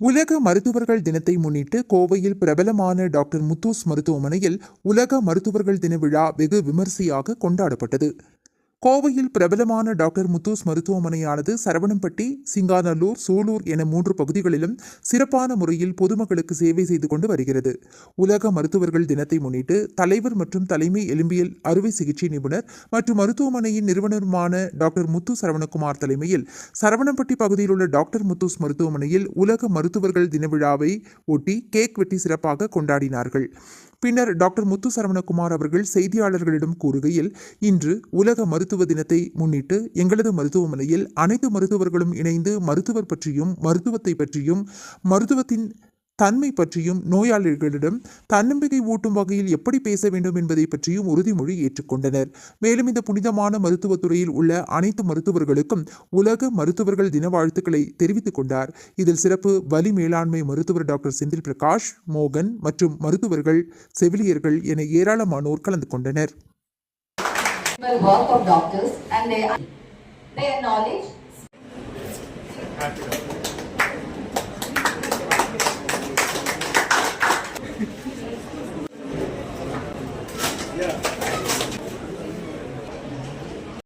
உலக மருத்துவர்கள் தினத்தை முன்னிட்டு கோவையில் பிரபலமான டாக்டர் முத்தூஸ் மருத்துவமனையில் உலக மருத்துவர்கள் தின விழா வெகு விமரிசையாக கொண்டாடப்பட்டது. கோவையில் பிரபலமான டாக்டர் முத்தூஸ் மருத்துவமனையானது சரவணம்பட்டி சிங்காநல்லூர் சூலூர் என மூன்று பகுதிகளிலும் சிறப்பான முறையில் பொதுமக்களுக்கு சேவை செய்து கொண்டு வருகிறது. உலக மருத்துவர்கள் தினத்தை முன்னிட்டு தலைவர் மற்றும் தலைமை எலும்பியல் அறுவை சிகிச்சை நிபுணர் மற்றும் மருத்துவமனையின் நிறுவனருமான டாக்டர் முத்து சரவணகுமார் தலைமையில் சரவணம்பட்டி பகுதியில் உள்ள டாக்டர் முத்தூஸ் மருத்துவமனையில் உலக மருத்துவர்கள் தின விழாவை ஒட்டி கேக் வெட்டி சிறப்பாக கொண்டாடினார்கள். பின்னர் டாக்டர் முத்து சரவணகுமார் அவர்கள் செய்தியாளர்களிடம் கூறுகையில் இன்று உலக மருத்துவ தினத்தை முன்னிட்டு எங்களது மருத்துவமனையில் அனைத்து மருத்துவர்களும் இணைந்து மருத்துவர் பற்றியும் மருத்துவத்தை பற்றியும் மருத்துவத்தின் தன்மை பற்றியும் நோயாளிகளிடம் தன்னம்பிக்கை ஊட்டும் வகையில் எப்படி பேச வேண்டும் என்பதை பற்றியும் உறுதிமொழி ஏற்றுக்கொண்டனர். மேலும் இந்த புனிதமான மருத்துவத் துறையில் உள்ள அனைத்து மருத்துவர்களுக்கும் உலக மருத்துவர்கள் தின வாழ்த்துக்களை தெரிவித்துக் கொண்டார். இதில் சிறப்பு வலி மேலாண்மை மருத்துவர் டாக்டர் செந்தில் பிரகாஷ் மோகன் மற்றும் மருத்துவர்கள் செவிலியர்கள் என ஏராளமானோர் கலந்து கொண்டனர். Work of doctors and their, their knowledge. Yeah.